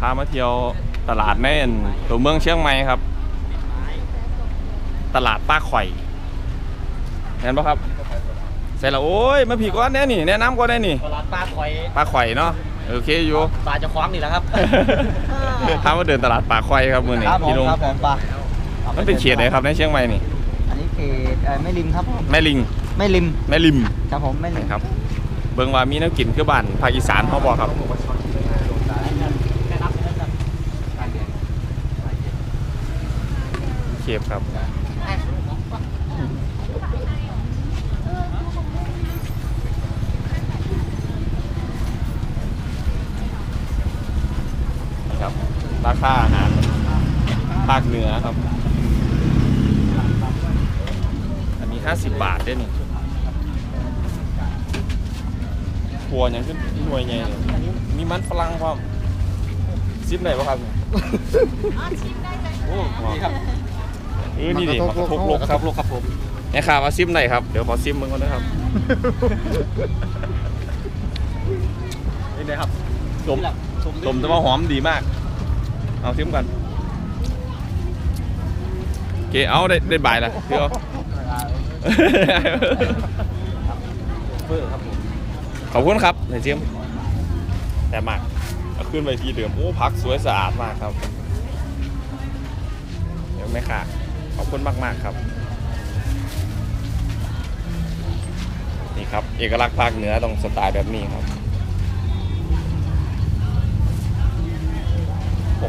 พามาเที่ยวตลาดในอันตัวเมืองเชียงใหม่ครับ ตลาดป้าข่อยเห็นปะครับใส่ละโอ้ยมาผีก้อนแน่นี่แนะนำก้อนแน่นี่ตลาดปลาคอยปลาข่อยเนาะโอเคอยู่ปลาจะคว้างนี่แหละครับถ้ามาเดินตลาดปลาข่อยครับมือนี่ครับผมพี่ลุงครับผมปลามันเป็นเขตไหนครับในเชียงใหม่นี่อันนี้เขตเอ่อแม่ริมครับผมแม่ลิงแม่ริมแม่ริมครับผมแม่ริมครับ เบิ่งว่ามีแน้ำกินคือบ้านภาคอีสานเขาบอกครับ เข็บครับนี่ครับ ราคาอาหารภาคเหนือครับ อันนี้ 50 บาทได้นี่ครัวยังขึ้นหน่วยใหญ่เลยมีมันฝรั่งพร้อมซิมได้ปะครับเนี่ยโอ้นี่ครับ เออนี่ดิมากระทกโลกครับลูกครับผมเนี่ยครับว่าซิมได้ครับ เดี๋ยวขอซิมมึงก่อนนะครับนี่เลยครับสมสมจะมาหอมดีมาก เอาซิมกันโอเคเอาได้ได้บ่ายละเดี๋ยวเพื่อครับผมขอบคุณครับนายเจมส์แต่มากเอาขึ้นไปที่เดิมโอ้พักสวยสะอาดมากครับ เดี๋ยวไม่ค่ะข อบคุณมากมาก ๆ ครับ นี่ครับ เอกลักษณ์ภาคเหนือต้องสไตล์แบบนี้ครับ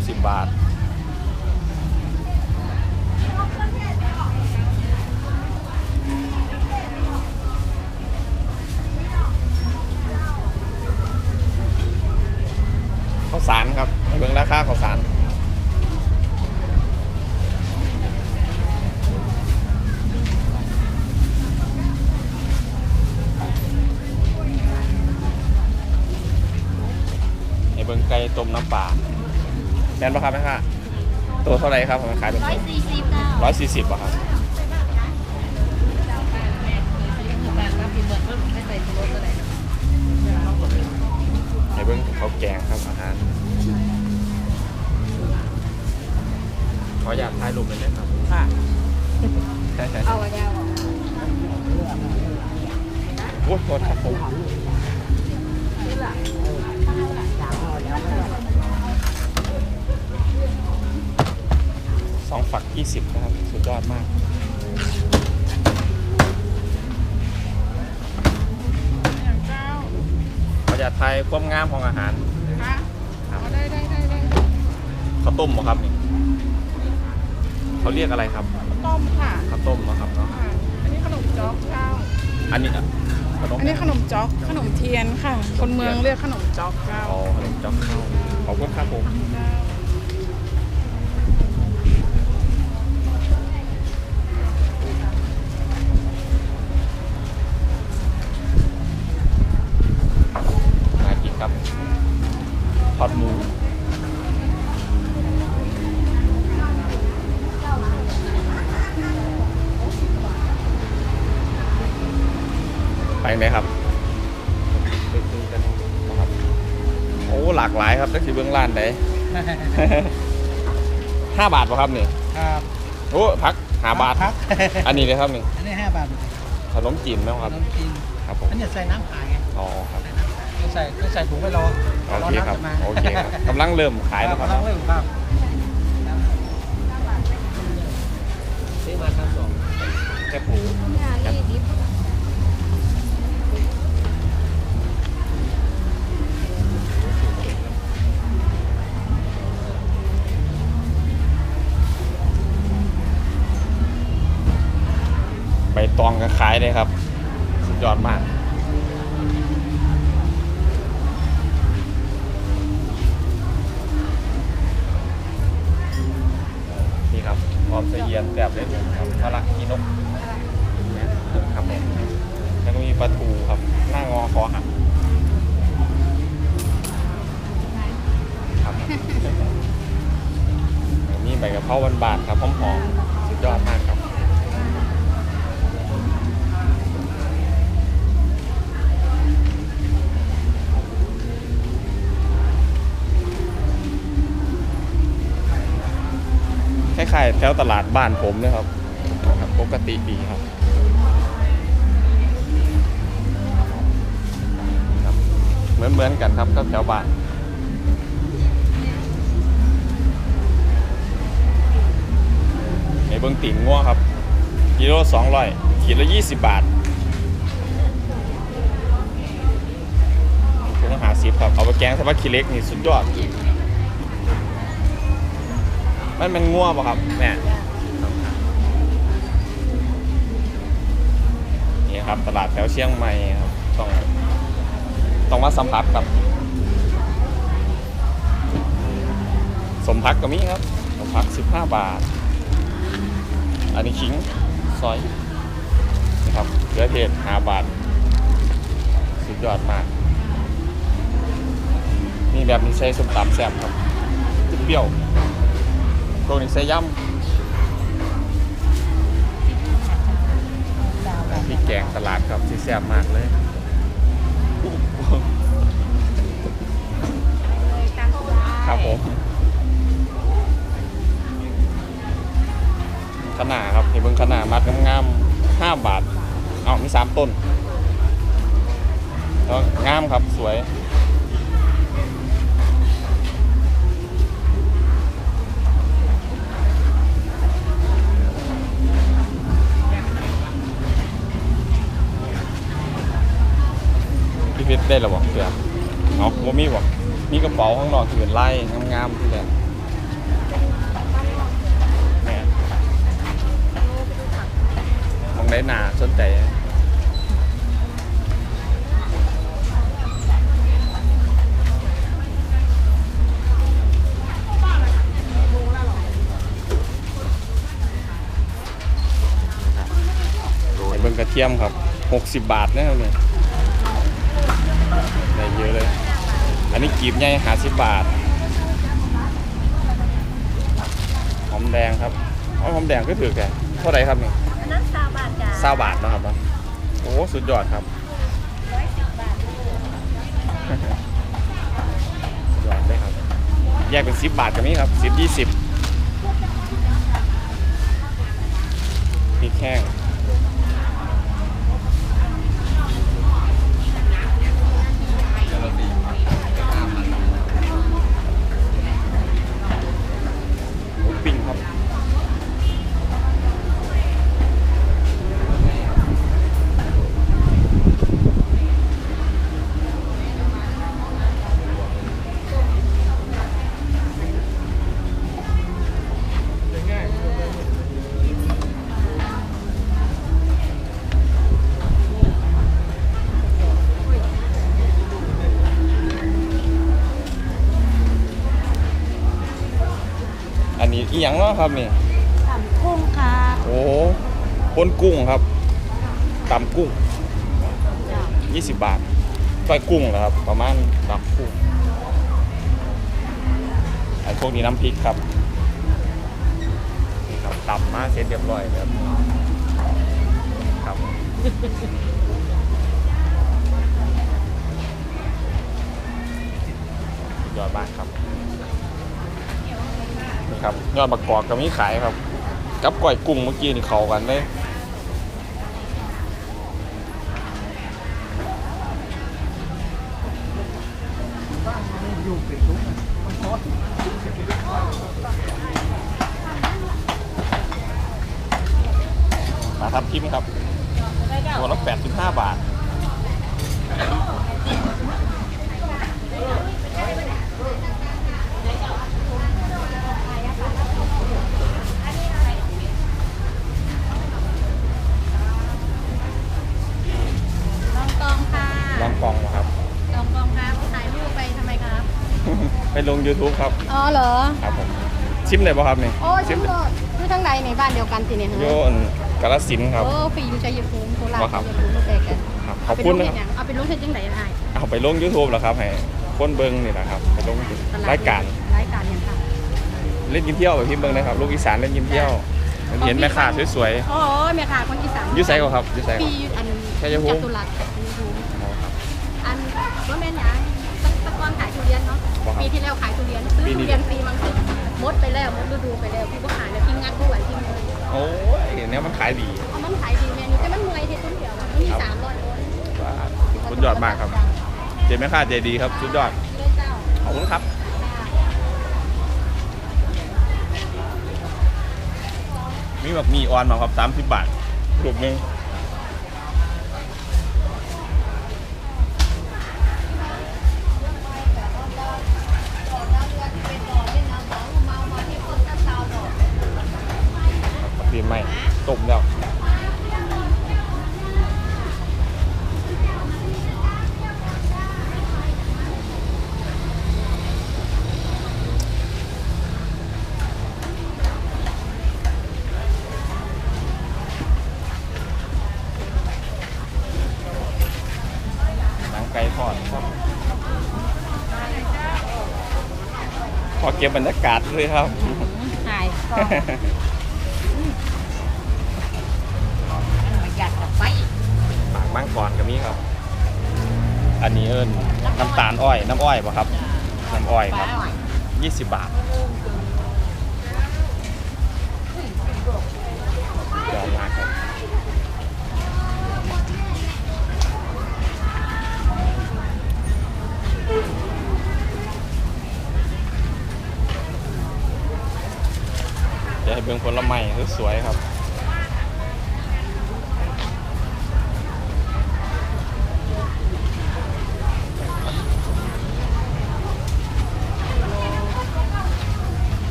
60 บาทข้าวสารครับเบิ่งราคาข้าวสาร ต้มน้ำปลาแม่นปะครับแม่ค่ะตัวเท่าไหร่ครับผมขายเป็นร้อยสี่สิบเก้าร้อยสี่สิบอะครับไอ้เบิ่งเขาวแกงครับอาหารขออยากถ่ายรูปเลยนะครับค่ะเอาอะยาวโอ้โหโทษครับผม สองฝักยี่สิบนะครับ สุดยอดมากขออยากถ่ายความงามของอาหารค่ะเอาได้ได้ได้ได้ข้าวต้มเหรอครับนี่เขาเรียกอะไรครับ ต้มค่ะข้าวต้มเหรอครับเนาะ อ่าอันนี้ขนมจ๊อกเจ้า อันนี้ อะขนมอันนี้ขนมจ๊อกขนมเทียนค่ะ คนเมืองเรียกขนมจ๊อกเจ้า อ๋อขนมจ๊อกข้าวขอบคุณครับผม บาทป่ะครับนี่ครับโอ้พักห้าบาทครับอันนี้เลยครับนี่อันนี้ห้าบาทขนมจีนไหมครับขนมจีนครับผมอันนี้ใส่น้ำขายไงอ๋อครับต้องใส่ต้องใส่ถุงไว้รอโอรอเคน้ำครับจะมาโอเคครับกำลังเริ่มขายแล้วครับกำลังเริ่มครับ ก็ขายได้ครับ สุดยอดมากนี่ครับพร้อมเสียนแบบเลยครับมะละกีนกครับผมแล้วก็มีปลาทูครับหน้างอคอหักครับนี่ใบกะเพราบานๆครับหอมๆ ล้ายๆแถวตลาดบ้านผมนะครับครับ ปกติดีครับครับเหมือนเหมือนๆกันครับแถวๆบ้านในเบื้องติ่งงัวครับกิโลสองร้อยขีดละยี่สิบบาทถุงหาสิบครับ เอาไปแกงสปาคิเล็กนี่สุดยอด มันเป็นงัวป่ะครับแม่นี่ครับ ตลาดแถวเชียงใหม่ครับต้องต้องมาสัมผัสครับ สมพักก็มีครับ สมพักสิบห้าบาท อันนี้ขิงซอยนะครับเกลือเทศห้าบาท สุดยอดมาก นี่แบบนี้ใส่ส้มตำแซ่บครับเปรี้ยว พวกนี้ใส่ย่ำพริกแกงตลาดครับที่แซ่บมากเลยครับผมขนาครับเห็นเบิ่งขนามัดงามๆห้าบาท เอามีสามต้นแล้วงามครับสวย พี่เพชรได้หรอบอกเสือเอาบ่มีบอกมีกระเป๋าข้างนอกที่เป็นไล่งามๆที่แหละมองได้หนาสนใจเบิ่งกระเทียมครับ 60 บาทนะครับเนี่ย เยอะเลย อันนี้กีบใหญ่หาสิบบาท หอมแดงครับอ๋อหอมแดงก็ถือแกเท่าไหร่ครับนี่อันนั้นซาวบาทจ้ะเศร้าบาทนะครับเนาะโอ้สุดยอดครับร้อยสิบบาทสุดยอดเลยครับ แยกเป็นสิบบาทกับนี้ครับสิบยี่สิบพริกแห้ง นนี้อีหยังเนาะครับนี่สามกุ้งค่ะโอ้ปนกุ้งครับตำกุ้ง จ้ะ20 บาทก้อยกุ้งเหรอครับ ประมาณตำกุ้งอันพวกนี้น้ำพริกครับ นี่ครับตำมาเสร็จเรียบร้อยแล้วครับสุดยอดมากครับนี่ ครับยอดบักกอกก็มีขายครับ กับก้อยกุ้งเมื่อกี้นี่เขากันเลยมาทับทิมครับตัวละ85บาท ลองกองค่ะ ลองกองมาครับ ลองกองครับถ่ายรูปไปทำไมครับ ไปลง YouTube ครับ อ๋อเหรอ ครับผม ชิมเลยป่ะครับนี่โอ้ยชิมโลดอยู่ทางใดในบ้านเดียวกันสิเนี่ยโยนกาลสินธุ์ครับ โอ้ฟิล์มชัยภูมิโคราชว่าครับชัยภูมิมาแตกกันครับขอบคุณนะครับเอาไปลงเฮ็ดจังไดได้เอาไปลง YouTube แล้วครับให้คนเบิ้งนี่นะครับไปลงตลดรายการรายการหยังค่ะ เล่นกินเที่ยวแบบพี่เบิ้งนะครับ ลูกอีสานเล่นกินเที่ยวเห็นแม่ค้าสวยโอ้ยแม่ค้าคนอีสานๆอยูไซก็ครับอยูไซก็ ปีอันชัยภูมิ จตุรัส ว่าแม่นหยังตะตะกอนขายทุเรียนเนาะว่าครับปีที่แล้วขายทุเรียนซื้อปีนี้ ทุเรียนฟรีมังคุดมดไปแล้วมดฤดูไปแล้วพี่ก็ขายแล้วพี่งัดด้วยพี่เงินโอ้ยเนี่ยมันขายดีเอามันขายดีแมนอยู่แต่มันเมื่อยเทตุ้นเดียวมันมีสามร้อยคนว่าสุดยอดมากครับ เจ๊แม่ค้าใจดีครับสุดยอดเลยเจ้า ขอบคุณครับ มีแบบมีออนมาครับสามสิบบาทถูกหนึ่ง ต้มแล้วหนังไก่ทอดครับพอเก็บบรรยากาศเลยครับหายก็อย กมังกรกับนี้ครับ อันนี้เอิญน้ำตาลอ้อย น้ำอ้อยป่ะครับ น้ำอ้อยครับ 20 บาท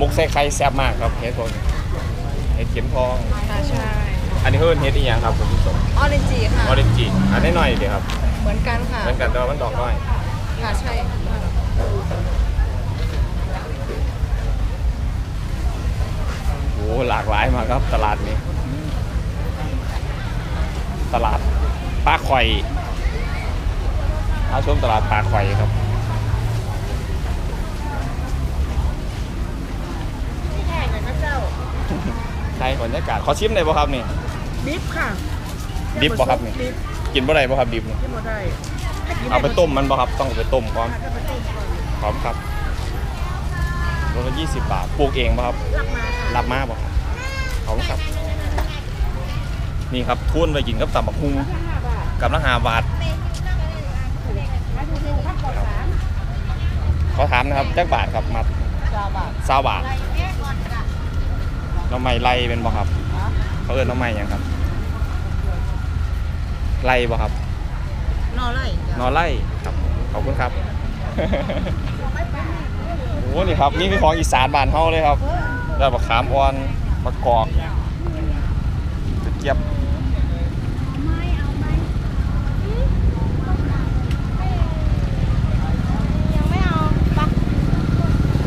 มุกใส่ไข่แซ่บมากครับเห็ดพวกนี้เห็ดเข็มทอง ค่ะใช่อันนี้เพิ่นเฮ็ดอีหยังครับคุณผู้ชมออเรนจีค่ะ ออเรนจิอันนี้หน่อยเดียวครับเหมือนกันค่ะ เหมือนกันแต่ว่ามันดอกน้อยค่ะใช่ โอ้หลากหลายมากครับตลาดนี้ ตลาดปลาข่อยอาชมตลาดปลาข่อยครับ ที่แข่งเลยนะเจ้า ใช่บรรยากาศขอชิมได้ป่ะครับนี่ ดิฟค่ะดิฟบ่ครับนี่ ดิฟกินบ่ได้ป่ะครับดิบนี่ที่หมดได้เอาไปต้มมันป่ะครับต้องเอาไปต้มก่อนถ้าไปต้มก่อนพร้อมครับโลละยี่สิบบาทปลูกเองป่ะครับ รับมาค่ะรับมาป่ะครับขอบคุณครับ นี่ครับทุนไปกินกับตำบักฮุงห้าบาทกับละหาบาทมาดูดูพักก่อนสามขอถามนะครับจักบาทครับมัดสามบาท ซาบาท น้องใหม่ไล่เป็นบ่ครับ เขาเอิ้นน้องใหม่หยังครับ ไล่บ่ครับนอไร่นอไล่ครับ ขอบคุณครับ โอ้นี่ครับนี่คือของอีสานบ้านเฮาเลยครับแล้วบักขามอ่อนบักกอกกระเจี๊ยบ ไม่เอาไม่ยังไม่เอาปะ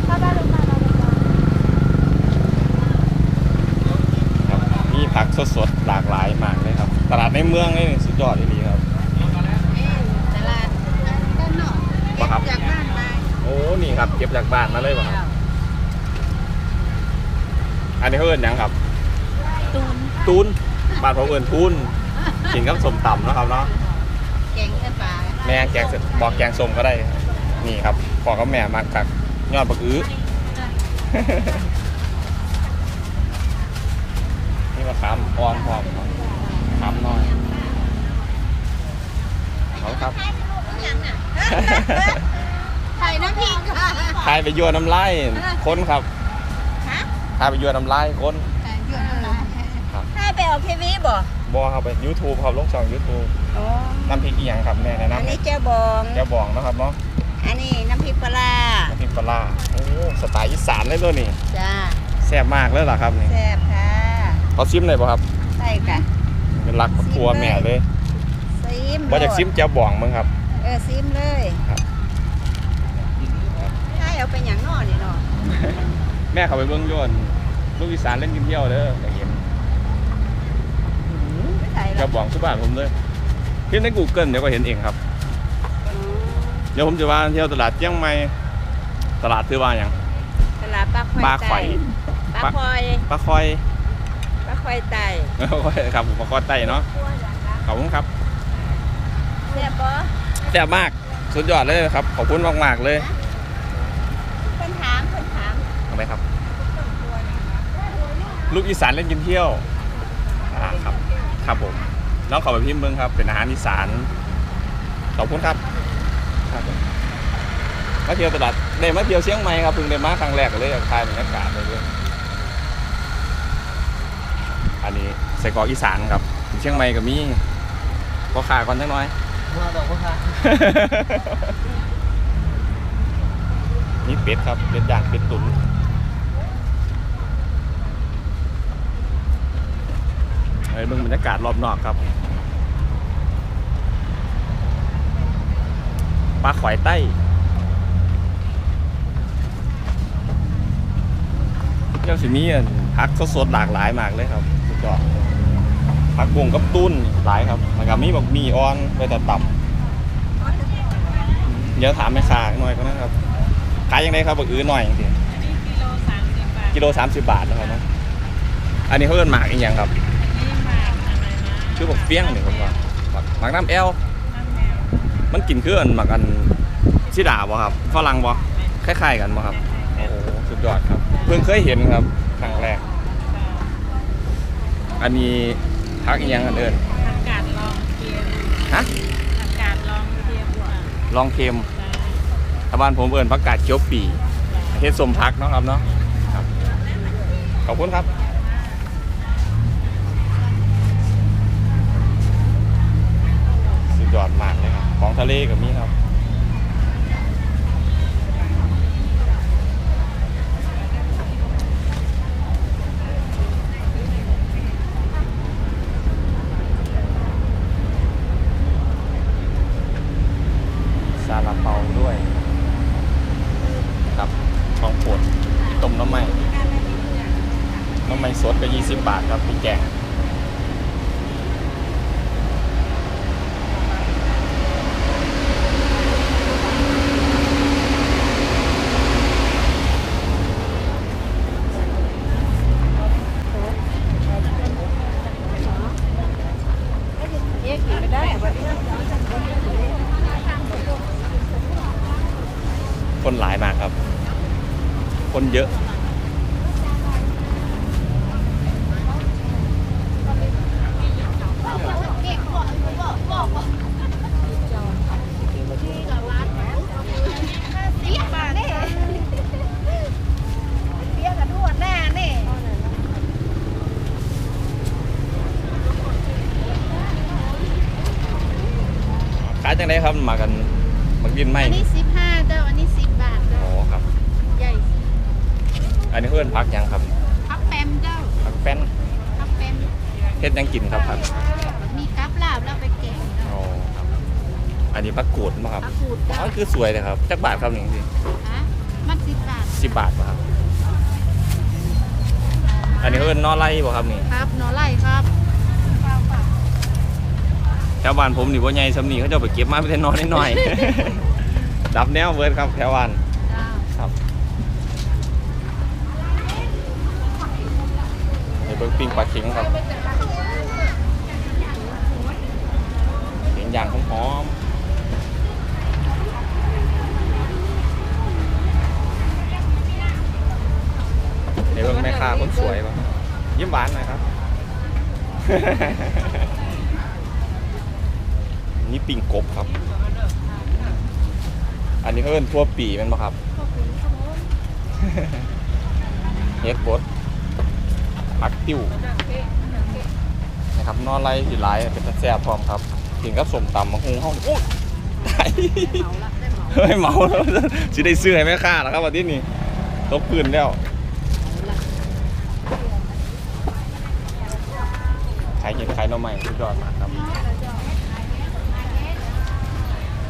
ถ้าบ้านลงมาเราลงมา ครับมีผัก สดๆหลากหลายมากเลยครับ ตลาดในเมืองนี่สุดยอดดีครับ ตลาดด้านนอกบ่ครับจากบ้านมาโอ้นี่ครับเก็บจากบ้านมาเลยป่ะครับอันนี้เขาเอิ้นหยังครับ ตูนตูนบ้านผมเอิ้นทุนกินกับสมตำเนาะครับเนาะแกงแค่ปลาแม่แกงเสร็จบอกแกงส้มก็ได้ นี่ครับพ่อกับแม่มากักยอดบักอื้อ มะขามอ่อนพร้อมครับขามน้อยเขาครับยังอะไข่น้ำพริกค่ะทายไปยั่วน้ำลายคนครับฮะทายไปยั่วน้ำลายคนไข่เยอะน้ำลายครับให้ไปออกทีวีบ่บอครับไป YouTube ครับลงช่อง YouTube อ๋อน้ำพริกอีหยังครับแม่แนะอันนำนี้เจ้าบองแกบองเนาะครับเนาะอันนี้น้ำพริกปลาร้าน้ำพริกปลาร้าโอ้สไตล์อีสานเลยตัวนี้จ้าแซ่บมากเลยเหรอครับนี่แซ่บค่ะ เขาซิมเลยป่ะครับใช่ค่ะเป็นรักครัวแม่เลยซิมว่าจากซิมแจ่วบองมึงครับ เออซิมเลยครับให้เอาไปอย่างนอนี่เนาะแม่เขาไปเบิ่งโยนลูกอีสานเล่นกินเที่ยวเด้ออยากเห็นไปใส่แจ่ละวบอกสุบ้านผมเลยเห็นใน Google เดี๋ยวก็เห็นเองครับเดี๋ยวผมจะว่าเที่ยวตลาดเจียงใหม่ตลาดชื่อว่าอย่างตลาดปลาควายปลาไข่ไต่ปลาควายปลาคอยปลา ควายไต่ครับผมปลาคอยไต้เนาะขอบคุณครับเรียบปะแซ่บมากสุดยอดเลยครับ ขอบคุณมากๆเลยคนถามคนถามทำไมครับ ลูกอีสานเล่นกินเที่ยวอ่าครับ ครับผมน้องขอไปพิมพ์เบิ้งครับ เป็นอาหารอีสานขอบคุณครับครับผมมาเที่ยวตลาดเดมาเที่ยวเชียงใหม่ครับเพิ่งได้มาครั้งแรกเลยอยากถ่ายบรรยากาศเลยเว้ยอันนี้ใส่กรอกอีสานครับเชียงใหม่ก็มีก็ขาก่อนจังน้อยมาดอกพ่อค้านี่เป็ดครับเป็ดย่างเป็ดตุ๋นเฮ้ยเบิ่งบรรยากาศรอบนอกครับปลาข่อยใต้ยังสิมีอันผักสดๆหลากหลายมากเลยครับสุดยอด ผักบวงกับตุ้นหลายครับแล้วก็มีบักหมีอ่อนไปแต่ตับเดี๋ยวถามแม่ค้าหน่อยก็นะครับขายยังไงครับบักอื้อหน่อยจริงกิโลสามสิบบาทๆกิโลสามสิบบาทนะครับเนาะอันนี้เขาเอิ้นหมากอีกอย่างครับนี่มาอะไรนะชื่อบักเฟี้ยงนี่ผมว่าหมากหมากน้ำแอลน้ำแมวมันกินคืออันหมากอันชิดาบ่ครับฝรั่งบ่คล้ายๆกันบ่ครับโอ้โหสุดยอดครับ เพิ่งเคยเห็นครับครั้งแรก อันนี้ พักอีกอย่างอันเอิ้นอากาศลองเทียมฮะอากาศลองเทียมว่ะลองเค็มชาวบ้านผมเอิ้นผักกาดเขียวปีเฮ็ดสมพักเนาะครับเนาะครับขอบคุณครับสุดยอดมากเลยครับ ของทะเลกับมีครับ ซาลาเปาด้วย ครับของโปรด ต้มน้ำไหม้น้ำไหม้สดก็ 20 บาทครับพี่แกง เอ๊ะกินไม่ได้แต่ว่า คนหลายมากครับ คนเยอะ เสียบาทนี่เสียกับดวดแน่นี่ ขายจังไดครับมากันมากินไหมอันนี้สิบห้าเจ้าอันนี้สิบบาทอ๋เจ้าอครับ ใหญ่อันนี้เพื่อนพักยังครับพักแปมเจ้าพักแป้นพักแปมเฮ็ดยังกินครับครับ มีกับลาบแล้วไปแกงเจ้าอ๋อครับอันนี้พักกูดมั้งครับพักกูดอ๋เจ้าอคือสวยเลยครับจักบาทครับหนึ่งสิฮะมันสิบบาทสิบบาทป่ะครับ อันนี้เพื่อนนอไล่ป่ะครับนี่ครับหนอไล่ครับแถวบ้านผมนี่ว่าใหญ่สำนีเขาจะเอาไปเก็บมาเป็นนอนนิดหน่อย ดับแนวเวิร์ดครับแถวบ้านครับเดี๋ยวเบิ่งปิ้งปลาเข็งครับเข็งย่างหอมๆเดี๋ยวเบิ่งแม่ค้าคนสวยป่ะยิ้มหวานหน่อยครับ นี่ปิ่งกบครับ อันนี้เขาเป็นทั่วปีแมันปะครับ เฮ็ดบดพักติ้วนะครับนอนไล่สีลายเป็นตะแซ่บพร้อมครับกินกับสมตำมะฮุงห้องโอ้ยตายเฮ้ยเมาแล้วสิได้ซื้อให้แม่ค้าแล้วครับวันนี้นี่ตกปืนแล้วขายกินขายหน่อใหม่สุดยอดมากครับเ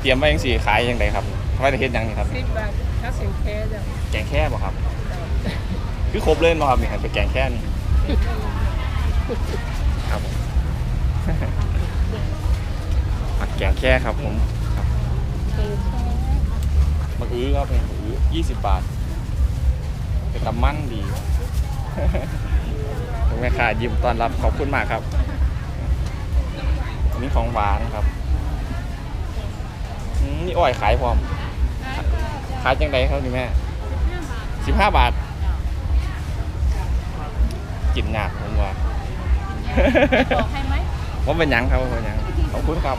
ตรียมไว้ยังสี่ขายยังไงครับไว้แต่เฮ็ดยังนี่ครับ สิบบาทถ้าสินแค่จะแกงแค่บ่ครับ คือครบเล่นบ่ครับนี่ครับเป็นแกงแค่นี่ครับผมงแค่ครับผมครับมะอื้อครับมะอื้อยี่สิบบาทเป็นตำมั่นดีคุณแม่ค้ายิ้มต้อนรับขอบคุณมากครับอันนี้ของหวานครับอื มนี่อ้อยขายพร้อม ขายจังไดครับนี่แม่สิบห้าบาท กินยากผมว่าบอกให้ไหมว่าเป็นหยังครับว่าเป็นหยังขอบคุณครับ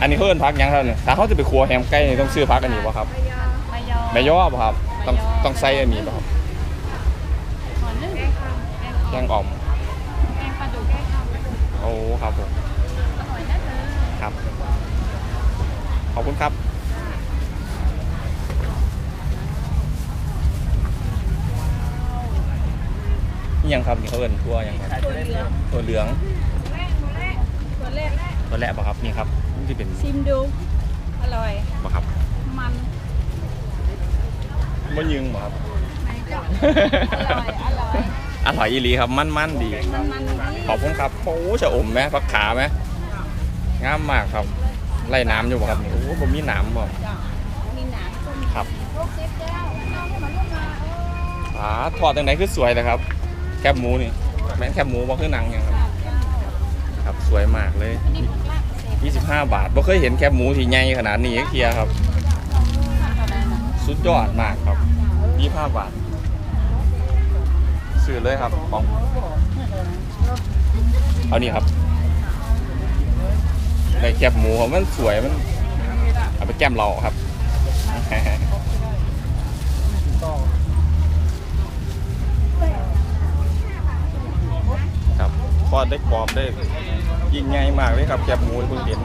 อันนี้เขาเอิ้นพักหยังครับเนี่ยถ้าเขาจะไปครัวแฮมไก่นี่ต้องซื้อพักอันนี้ป่ะครับมายอแม่ย่อป่ะครับ ต้องต้องใส่อันนี้ป่ะครับหอนนึ่งแกงคำแกงแกงอ่อมแกงปลาดุกแกงคำโอ้ครับผมอร่อยนะเธอครับ ขอบคุณครับ นี่ยังครับนี่เขาเอิ้นทั่วยังครับตัวเหลืองตัวเหลืองตัวแรกตัวแรกป่ะครับนี่ครับนี่ที่เป็นชิมดูอร่อยป่ะครับมันมะยึงป่ะครับไหนก็อร่อยอร่อยอร่อยอีหลีครับมันมันๆดีมันมันนี่ขอบคุณครับโอ้จะอมไหมพักขาไหมงามมากครับ ไล่น้ำอยู่บ่ครับนี่โอ้ผมมีน้ำบ่มีหนามก็มีครับโรคเซ็ตแก้วน้องให้มันลูกมาเอออ่าทอดจังไหนคือสวยเลยครับ แคบหมูนี่แม่นแคบหมูบ่คือหนังยังครับครับสวยมากเลย อันนี้ผักลาบเซ็ต25 บาทบ่เคยเห็นแคบหมูที่ใหญ่ขนาดนี้เทียครับ สุดยอดมากครับ 25 บาทซื้อเลยครับของเอานี่ครับ ในแคบหมูของมันสวยมันเอาไปแก้มเราครับครับทอดได้กรอบได้ยิ่งใหญ่มากเลยครับแคบหมูเพิ่งเห็น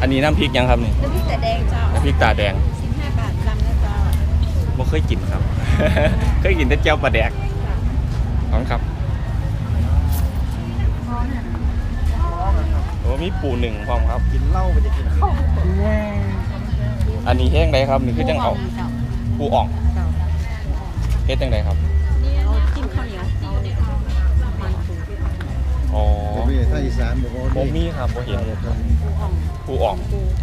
อันนี้น้ำพริกยังครับนี่น้ำพริกแต่แดงเจ้าน้ำพริกตาแดงสิบห้าบาทลำนะเจ้าบ่เคยกินครับ เคยกินแต่เจียวปลาแดกขอบคุณครับ โอ้มีปูหนึ่งพร้อมครับ กินเหล้าไปจะกินข้าวอันนี้แห้งไดครับ นี่คือจังเอาปูอ่องเฮ็ดจังไดครับจิ้มข้าวเหนียวเอาเนี่ยมันปูอ๋อผมมีถ้าอีสานบอกว่าบ่มีครับบ่เห็นปูอ่องปูอ่อง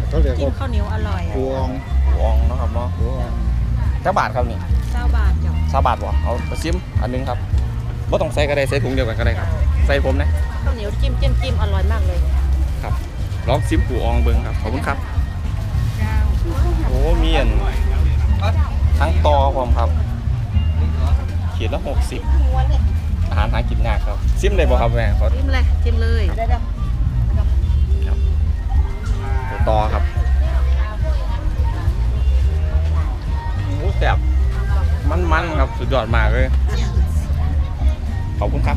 เขาเรียกจิ้มว่าข้าวเหนียวอร่อยพวงปูอ่องเนาะครับเนาะพวงจักบาทครับนี่เจ้าบาทเจ้าสาบาทบ่เอาไปซิมอันหนึงครับบ่ต้องใส่ก็ได้ใส่ถุงเดียวกันก็ได้ครับ ใส่ผมนะข้าวเหนียวจิ้มจิ้มจิ้มอร่อยมากเลยครับ ลองซิมปูอ่องเบิ่งครับ ขอบคุณครับเจ้าโอ้มีอันทั้งตอพร้อมครับ ขีดละหกสิบอาหารหากินยากครับ ซิมเลยบ่ครับแม่ขอจิ้มเลยจิ้มเลยตัวตอครับโอ้แซ่บมันๆครับ สุดยอดมากเลย ขอบคุณครับ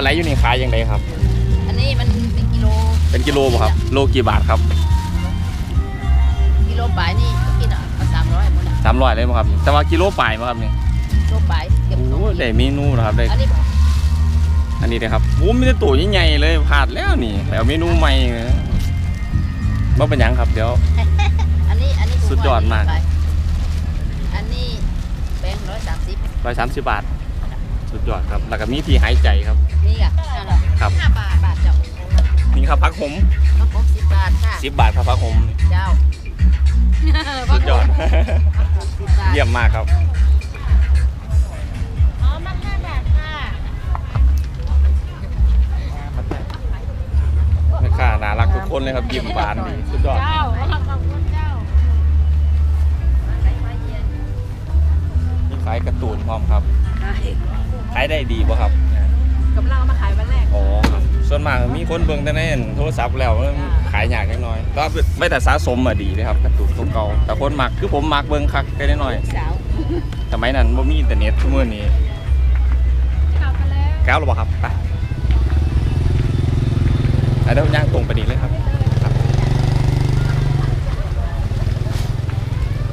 อยู่ปลาไหลอยู่นี่ขายยังไงครับ อันนี้มันเป็นกิโล เป็นกิโลบ่ครับ โลกี่บาทครับ กิโลบ่ายนี่ก็กินอะเอาสามร้อยหมดอะสามร้อยเลยมั้งครับ แต่ว่ากิโลปลายมั้งครับนี่กิโลบ่ายเก็บสองโอ้ได้เมนูนะครับได้อันนี้อันนี้นะครับโอ้มีแต่ตัวใหญ่ๆเลยผ่านแล้วนี่ไปเอาเมนูใหม่ว่าเป็นหยังครับเดี๋ยว อันนี้อันนี้ถูกสุดยอดมากไปอันนี้แบงค์ร้อยสามสิบร้อยสามสิบบาทสุ ดยอดครับ แล้วก็มีที่หายใจครับ นี่อะนั่นแหละครับ ห้าบาทบาทเจ้านี่ครับพักผมมะพร้าวสิบบาทค่ะสิบบาทครับพักผมเจ้าสุดยอด สิบบาทเยี่ยมมากครับ อ๋อมันห้าบาทค่ะแม่ค้าน่ารักทุกคนเลยครับยิ้มบานดีสุดยอด เจ้าขอบคุณเจ้ามีขายการ์ตูนพร้อมครับ ขายได้ดีป่ะครับกับเรามาขายวันแรก อ๋อครับส่วนมากมีคนเบิ่งแต่ในโทรศัพท์แล้วมันขายยากจักหน้อยก็ไม่แต่สะสมอะดีเลยครับการ์ตูนเก่าๆแต่คนมักคือผมมักเบิ่งคักแค่น้อยสาวสมัยนั้นบ่มีอินเทอร์เน็ตทุกมื้อนี้กลับมาแล้วแก้วหรือเปล่าครับไปไปเดี๋ยวย่างตรงไปนี่เลยครับครับ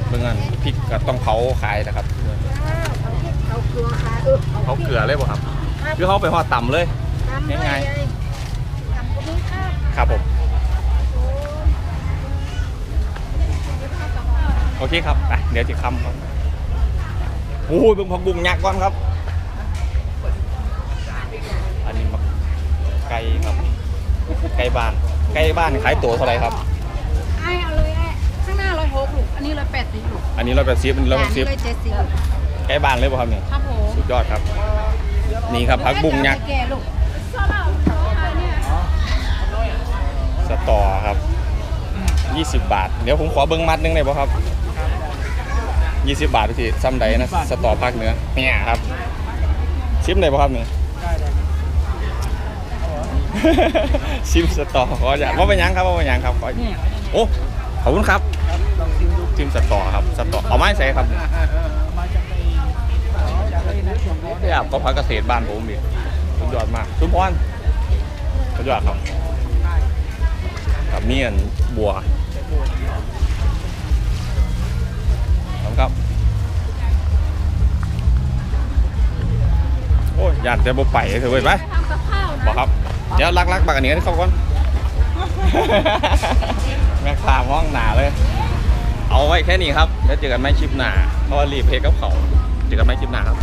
เบิ่งอันพริกก็ต้องเผาขายนะครับ เอาเกลือค่ะเผาเกลือเลยบ่ครับอคือเขาไปหอดต่ำเลยทำด้วยง่ายๆ เลยทำก็มีข้าวครับผม โอเคครับไปเดี๋ยวจะคำครับโอ้ยเบิ่งผักบุ้งยักษ์ก่อนครับ อันนี้บักไก่ครับ ไก่บ้าน ไก่บ้านขายตัวเท่าไหร่ครับ ไอ้เอาเลยไอ้ข้างหน้าร้อยหกลูก อันนี้ร้อยแปดสิบลูกอันนี้ร้อยแปดสิบอันนี้ร้อยหกสิบ ร้อยเจ็ดสิบ ไก่บ้านเลยป่ะครับนี่ครับผมสุดยอดครับ นี่ครับผักบุ้งยักษ์แก่ลูกสตอครับ 20 บาท เดี๋ยวผมขอเบิ้งมัดหนึงได้ป่ะครับ 20 บาทที่ซ้ำใดนะ สตอภาคเหนือเนี่ยครับชิมได้ป่ะครับนี่ได้เลยชิมสตอขออยากว่าเป็นหยังครับว่าเป็นหยังครับขอเนี่ยโอ้ขอบคุณครับลองชิมดูชิมสตอครับสตอเอาไม้ใส่ครับ มาจากไอ้จากไอ้ นี่ยก็พักเกษตรบ้านผมดิสุดยอดมากชุมพรสุดยอดครับกับเมียนบัวขอบคุณครับ โอ้ยยากจะบ่ไปเถอะเว้ยไปทำกับอกครับ เดี๋ยวลักๆบักอันนี้ให้เข้าก่อน แม่ค้าห้องหนาเลย เอาไว้แค่นี้ครับ แล้วเจอกันไม่คลิปหนาเพราะรีบเพกับเขา เจอกันไม่คลิปหนาครับ